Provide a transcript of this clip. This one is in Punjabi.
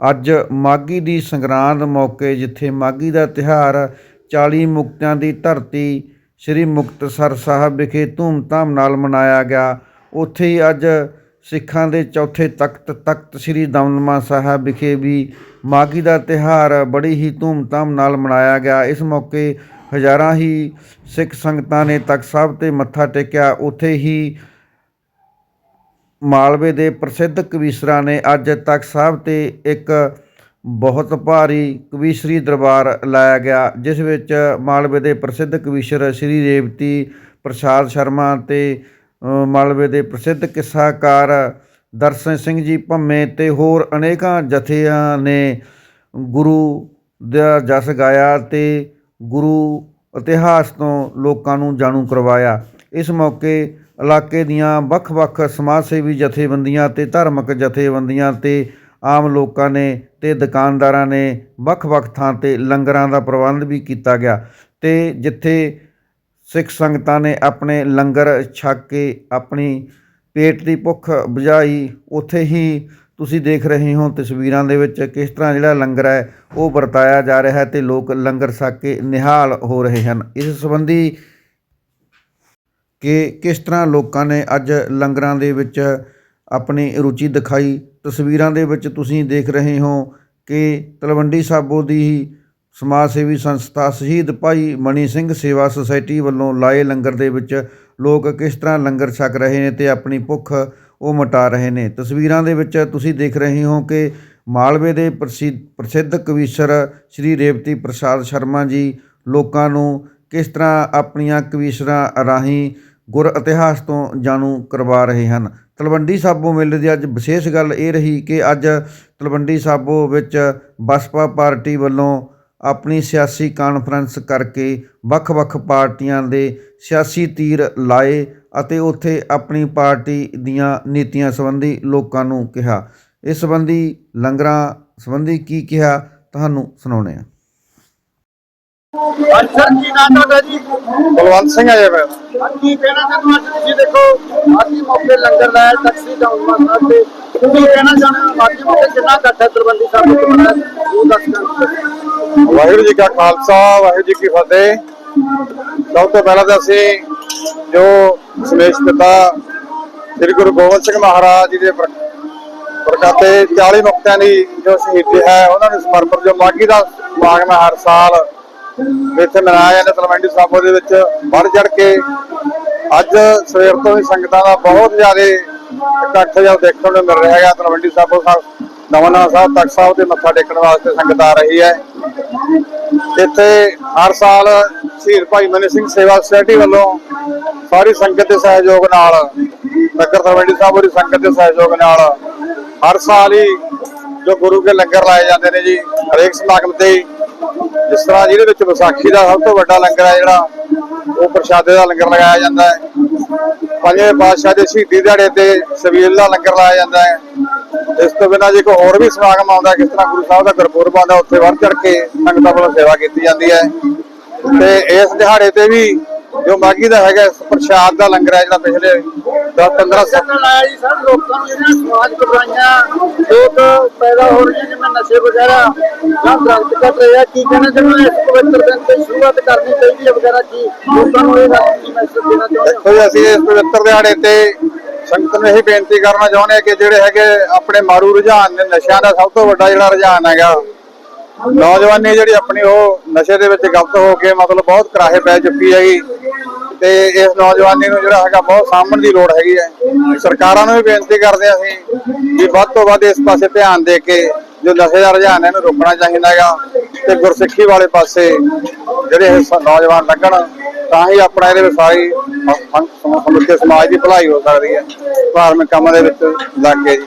ਅੱਜ ਮਾਘੀ ਦੀ ਸੰਗਰਾਂਦ ਮੌਕੇ ਜਿੱਥੇ ਮਾਘੀ ਦਾ ਤਿਉਹਾਰ 40 ਮੁਕਤਿਆਂ ਦੀ ਧਰਤੀ ਸ੍ਰੀ ਮੁਕਤਸਰ ਸਾਹਿਬ ਵਿਖੇ ਧੂਮਧਾਮ ਨਾਲ ਮਨਾਇਆ ਗਿਆ, ਉੱਥੇ ਹੀ ਅੱਜ ਸਿੱਖਾਂ ਦੇ ਚੌਥੇ ਤਖਤ ਤਖਤ ਸ੍ਰੀ ਦਮਦਮਾ ਸਾਹਿਬ ਵਿਖੇ ਵੀ ਮਾਘੀ ਦਾ ਤਿਉਹਾਰ ਬੜੀ ਹੀ ਧੂਮਧਾਮ ਨਾਲ ਮਨਾਇਆ ਗਿਆ। ਇਸ ਮੌਕੇ ਹਜ਼ਾਰਾਂ ਹੀ ਸਿੱਖ ਸੰਗਤਾਂ ਨੇ ਤਖਤ ਸਾਹਿਬ ਤੇ ਮੱਥਾ ਟੇਕਿਆ। ਉੱਥੇ ਹੀ ਮਾਲਵੇ ਦੇ ਪ੍ਰਸਿੱਧ ਕਵੀਸ਼ਰਾਂ ਨੇ ਅੱਜ ਤਖਤ ਸਾਹਿਬ ਤੇ ਇੱਕ ਬਹੁਤ ਭਾਰੀ ਕਵੀਸ਼ਰੀ ਦਰਬਾਰ ਲਾਇਆ ਗਿਆ, ਜਿਸ ਵਿੱਚ ਮਾਲਵੇ ਦੇ ਪ੍ਰਸਿੱਧ ਕਵੀਸ਼ਰ ਸ਼੍ਰੀ ਰੇਵਤੀ ਪ੍ਰਸਾਦ ਸ਼ਰਮਾ ਅਤੇ ਮਾਲਵੇ ਦੇ ਪ੍ਰਸਿੱਧ ਕਿੱਸਾਕਾਰ ਦਰਸ਼ਨ ਸਿੰਘ ਜੀ ਭੰਮੇ ਤੇ ਹੋਰ ਅਨੇਕਾਂ ਜਥਿਆਂ ਨੇ ਗੁਰੂ ਦਾ ਜਸ ਗਾਇਆ ਤੇ ਗੁਰੂ ਇਤਿਹਾਸ ਤੋਂ ਲੋਕਾਂ ਨੂੰ ਜਾਣੂ ਕਰਵਾਇਆ। ਇਸ ਮੌਕੇ ਇਲਾਕੇ ਦੀਆਂ ਵੱਖ-ਵੱਖ ਸਮਾਜ ਸੇਵੀ ਜਥੇਬੰਦੀਆਂ ਤੇ ਧਾਰਮਿਕ ਜਥੇਬੰਦੀਆਂ ਤੇ ਆਮ ਲੋਕਾਂ ਨੇ ਤੇ ਦੁਕਾਨਦਾਰਾਂ ਨੇ ਵੱਖ-ਵੱਖ ਥਾਂ ਤੇ ਲੰਗਰਾਂ ਦਾ ਪ੍ਰਬੰਧ ਵੀ ਕੀਤਾ ਗਿਆ ਤੇ ਜਿੱਥੇ ਸਿੱਖ ਸੰਗਤਾਂ ਨੇ ਆਪਣੇ ਲੰਗਰ ਛਕ ਕੇ ਆਪਣੀ ਪੇਟ ਦੀ ਭੁੱਖ ਬੁਝਾਈ, ਉੱਥੇ ਹੀ ਤੁਸੀਂ ਦੇਖ ਰਹੇ ਹੋ ਤਸਵੀਰਾਂ ਦੇ ਵਿੱਚ ਕਿਸ ਤਰ੍ਹਾਂ ਜਿਹੜਾ ਲੰਗਰ ਹੈ, ਉਹ ਵਰਤਾਇਆ ਜਾ ਰਿਹਾ ਹੈ ਤੇ ਲੋਕ ਲੰਗਰ ਛਕ ਕੇ ਨਿਹਾਲ ਹੋ ਰਹੇ ਹਨ। ਇਸ ਸੰਬੰਧੀ ਕਿ ਕਿਸ ਤਰ੍ਹਾਂ ਲੋਕਾਂ ਨੇ ਅੱਜ ਲੰਗਰਾਂ ਦੇ ਵਿੱਚ ਆਪਣੀ ਰੁਚੀ ਦਿਖਾਈ, ਤਸਵੀਰਾਂ ਦੇ ਵਿੱਚ ਤੁਸੀਂ ਦੇਖ ਰਹੇ ਹੋ ਕਿ ਤਲਵੰਡੀ ਸਾਬੋ ਦੀ ਹੀ ਸਮਾਜ ਸੇਵੀ ਸੰਸਥਾ ਸ਼ਹੀਦ ਭਾਈ ਮਣੀ ਸਿੰਘ ਸੇਵਾ ਸੁਸਾਇਟੀ ਵੱਲੋਂ ਲਾਏ ਲੰਗਰ ਦੇ ਵਿੱਚ ਲੋਕ ਕਿਸ ਤਰ੍ਹਾਂ ਲੰਗਰ ਛਕ ਰਹੇ ਨੇ ਤੇ ਆਪਣੀ ਭੁੱਖ ਉਹ ਮਿਟਾ ਰਹੇ ਨੇ। ਤਸਵੀਰਾਂ ਦੇ ਵਿੱਚ ਤੁਸੀਂ ਦੇਖ ਰਹੇ ਹੋ ਕਿ ਮਾਲਵੇ ਦੇ ਪ੍ਰਸਿੱਧ ਪ੍ਰਸਿੱਧ ਕਵੀਸ਼ਰ ਸ਼੍ਰੀ ਰੇਵਤੀ ਪ੍ਰਸਾਦ ਸ਼ਰਮਾ ਜੀ ਲੋਕਾਂ ਨੂੰ ਕਿਸ ਤਰ੍ਹਾਂ ਆਪਣੀਆਂ ਕਵੀਸ਼ਰਾਂ ਰਾਹੀਂ ਗੁਰ ਇਤਿਹਾਸ ਤੋਂ ਜਾਣੂ ਕਰਵਾ ਰਹੇ ਹਨ? ਤਲਵੰਡੀ ਸਾਬੋ ਮੇਲੇ ਦੀ ਅੱਜ ਵਿਸ਼ੇਸ਼ ਗੱਲ ਇਹ ਰਹੀ ਕਿ ਅੱਜ ਤਲਵੰਡੀ ਸਾਬੋ ਵਿੱਚ ਬਸਪਾ ਪਾਰਟੀ ਵੱਲੋਂ ਆਪਣੀ ਸਿਆਸੀ ਕਾਨਫਰੰਸ ਕਰਕੇ ਵੱਖ-ਵੱਖ ਪਾਰਟੀਆਂ ਦੇ ਸਿਆਸੀ ਤੀਰ ਲਾਏ ਅਤੇ ਉੱਥੇ ਆਪਣੀ ਪਾਰਟੀ ਦੀਆਂ ਨੀਤੀਆਂ ਸੰਬੰਧੀ ਲੋਕਾਂ ਨੂੰ ਕਿਹਾ। ਇਸ ਸੰਬੰਧੀ ਲੰਗਰਾਂ ਸੰਬੰਧੀ ਕੀ ਕਿਹਾ, ਤੁਹਾਨੂੰ ਸੁਣਾਉਂਦੇ ਹਾਂ। ਅੱਛਾ ਕੀ ਨਾਮ ਤੁਹਾਡਾ ਜੀ। ਬਲਵੰਤ ਸਿੰਘ ਜੀ ਮੈਂ ਕੀ ਕਹਿਣਾ ਚਾਹੁੰਦੇ ਹੋ ਅੱਜ ਤੁਸੀਂ ਦੇਖੋ ਆਦੀ ਮੌਕੇ ਲੰਗਰ ਲਾਇਆ ਟੈਕਸੀ ਡਾਊਨਮਾ ਸਾਹਿਬ ਤੇ ਕੀ ਕਹਿਣਾ ਚਾਹੁੰਦੇ ਹੋ ਮੌਕੇ ਕਿੰਨਾ ਇਕੱਠ ਹੈ ਸਾਹਿਬ ਦੇ ਕੋਲ ਉਹ ਦੱਸ ਦਿਓ ਵਾਹਿਗੁਰੂ ਜੀ ਕਾ ਖਾਲਸਾ ਵਾਹਿਗੁਰੂ ਜੀ ਕੀ ਫਤਿਹ। ਸਭ ਤੋਂ ਪਹਿਲਾਂ ਤਾਂ ਅਸੀਂ ਜੋ ਸਮੇਸ਼ ਪਿਤਾ ਸ੍ਰੀ ਗੁਰੂ ਗੋਬਿੰਦ ਸਿੰਘ ਮਹਾਰਾਜ ਜੀ ਦੇ ਪ੍ਰ- ਪ੍ਰਕਾਤੇ 40 ਮੁਕਤਿਆਂ ਦੀ ਜੋ ਸ਼ਹੀਦੀ ਹੈ ਉਹਨਾਂ ਨੂੰ ਸਮਰਪਿਤ ਜੋ ਮਾਘੀ ਦਾ ਸਮਾਗਮ ਹਰ ਸਾਲ ਇੱਥੇ ਮਨਾਇਆ ਜਾਂਦਾ ਤਲਵੰਡੀ ਸਾਬੋ ਦੇ ਵਿੱਚ ਵੱਧ ਚੜ ਕੇ ਅੱਜ ਸਵੇਰ ਤੋਂ ਹੀ ਸੰਗਤਾਂ ਦਾ ਬਹੁਤ ਜ਼ਿਆਦਾ ਇਕੱਠ ਜਿਹਾ ਦੇਖਣ ਨੂੰ ਮਿਲ ਰਿਹਾ ਹੈਗਾ। ਤਲਵੰਡੀ ਸਾਬੋ ਸਾਹਿਬ, ਨਵਾਂ ਸਾਹਿਬ ਤਖਤ ਸਾਹਿਬ ਤੇ ਮੱਥਾ ਟੇਕਣ ਵਾਸਤੇ ਸੰਗਤ ਆ ਰਹੀ ਹੈ। ਇੱਥੇ ਹਰ ਸਾਲ ਸ਼ਹੀਦ ਭਾਈ ਮਨੀ ਸਿੰਘ ਸੇਵਾ ਸੁਸਾਇਟੀ ਵੱਲੋਂ ਸਾਰੀ ਸੰਗਤ ਦੇ ਸਹਿਯੋਗ ਨਾਲ ਨਗਰ ਤਲਵੰਡੀ ਸਾਹਿਬ ਦੀ ਸੰਗਤ ਦੇ ਸਹਿਯੋਗ ਨਾਲ ਹਰ ਸਾਲ ਹੀ ਜੋ ਗੁਰੂ ਕੇ ਲੰਗਰ ਲਾਏ ਜਾਂਦੇ ਨੇ ਜੀ, ਹਰੇਕ ਸਮਾਗਮ ਤੇ ਜਿਸ ਤਰ੍ਹਾਂ ਜਿਹਦੇ ਵਿੱਚ ਵਿਸਾਖੀ ਦਾ ਸਭ ਤੋਂ ਵੱਡਾ ਲੰਗਰ ਹੈ ਜਿਹੜਾ, ਉਹ ਪ੍ਰਸ਼ਾਦੇ ਦਾ ਲੰਗਰ ਲਗਾਇਆ ਜਾਂਦਾ ਹੈ। ਪੰਜਵੇਂ ਪਾਤਸ਼ਾਹ ਦੇ ਸ਼ਹੀਦੀ ਦਿਹਾੜੇ ਤੇ ਸਬੀਲ ਦਾ ਲੰਗਰ ਲਾਇਆ ਜਾਂਦਾ ਹੈ। ਇਸ ਤੋਂ ਬਿਨਾਂ ਜੇ ਕੋਈ ਹੋਰ ਵੀ ਸਮਾਗਮ ਆਉਂਦਾ ਕਿਸ ਤਰ੍ਹਾਂ ਗੁਰੂ ਸਾਹਿਬ ਦਾ ਗੁਰਪੁਰਬ ਆਉਂਦਾ, ਉੱਥੇ ਵੱਧ ਚੜ ਕੇ ਸੰਗਤਾਂ ਵੱਲੋਂ ਸੇਵਾ ਕੀਤੀ ਜਾਂਦੀ ਹੈ। ਤੇ ਇਸ ਦਿਹਾੜੇ ਤੇ ਵੀ ਜੋ ਮਾਗੀ ਦਾ ਹੈਗਾ ਪ੍ਰਸ਼ਾਦ ਦਾ ਲੰਗਰ ਹੈ ਜਿਹੜਾ ਪਿਛਲੇ 10 15 ਸਾਲ ਲੰਗਰ ਲਾਇਆ ਜੀ ਸਰ ਲੋਕਾਂ ਨੂੰ ਜਿਹੜੀਆਂ ਸਮਾਜ ਘਬਰਾਈਆਂ ਲੋਕ ਪੈਦਾ ਹੋ ਰਹੀਆਂ ਜਿਵੇਂ ਨਸ਼ੇ ਵਗੈਰਾ ਜਾਂ ਦਰਖਤ ਕੱਟ ਰਹੇ ਆ। ਕੀ ਕਹਿਣਾ ਚਾਹੁੰਦੇ ਹੋ? ਇਸ ਪਵਿੱਤਰ ਦਿਨ ਤੇ ਸ਼ੁਰੂਆਤ ਕਰਨੀ ਚਾਹੀਦੀ ਹੈ ਵਗੈਰਾ ਕੀ ਲੋਕਾਂ ਨੂੰ ਇਹ ਗੱਲ ਕੀ ਮੈਸੇਜ ਦੇਣਾ ਚਾਹੁੰਦੇ ਹੋ? ਦੇਖੋ ਜੀ ਅਸੀਂ ਇਸ ਪਵਿੱਤਰ ਦਿਹਾੜੇ ਤੇ ਸੰਗਤ ਨੂੰ ਇਹੀ ਬੇਨਤੀ ਕਰਨਾ ਚਾਹੁੰਦੇ ਹਾਂ ਕਿ ਜਿਹੜੇ ਹੈਗੇ ਆਪਣੇ ਮਾਰੂ ਰੁਝਾਨ ਨੇ ਨਸ਼ਿਆਂ ਦਾ ਸਭ ਤੋਂ ਵੱਡਾ ਜਿਹੜਾ ਰੁਝਾਨ ਹੈਗਾ ਨੌਜਵਾਨੀ ਜਿਹੜੀ ਆਪਣੀ ਉਹ ਨਸ਼ੇ ਦੇ ਵਿੱਚ ਗਲਤ ਹੋ ਕੇ ਮਤਲਬ ਬਹੁਤ ਕਰਾਹੇ ਪੈ ਚੁੱਕੀ ਹੈਗੀ। ਤੇ ਇਸ ਨੌਜਵਾਨੀ ਨੂੰ ਜਿਹੜਾ ਹੈਗਾ ਬਹੁਤ ਸਾਂਭਣ ਦੀ ਲੋੜ ਹੈਗੀ ਹੈ। ਸਰਕਾਰਾਂ ਨੂੰ ਵੀ ਬੇਨਤੀ ਕਰਦੇ ਹਾਂ ਅਸੀਂ ਵੀ ਵੱਧ ਤੋਂ ਵੱਧ ਇਸ ਪਾਸੇ ਧਿਆਨ ਦੇ ਕੇ ਜੋ ਨਸ਼ੇ ਦਾ ਰੁਝਾਨ ਹੈ ਇਹਨੂੰ ਰੋਕਣਾ ਚਾਹੀਦਾ ਹੈਗਾ ਤੇ ਗੁਰਸਿੱਖੀ ਵਾਲੇ ਪਾਸੇ ਜਿਹੜੇ ਇਹ ਨੌਜਵਾਨ ਲੱਗਣ ਤਾਂ ਹੀ ਆਪਣਾ ਇਹਦੇ ਵਿੱਚ ਸਾਰੀ ਸਮੁੱਚੇ ਸਮਾਜ ਦੀ ਭਲਾਈ ਹੋ ਸਕਦੀ ਹੈ। ਧਾਰਮਿਕ ਕੰਮਾਂ ਦੇ ਵਿੱਚ ਲੱਗ ਕੇ ਜੀ।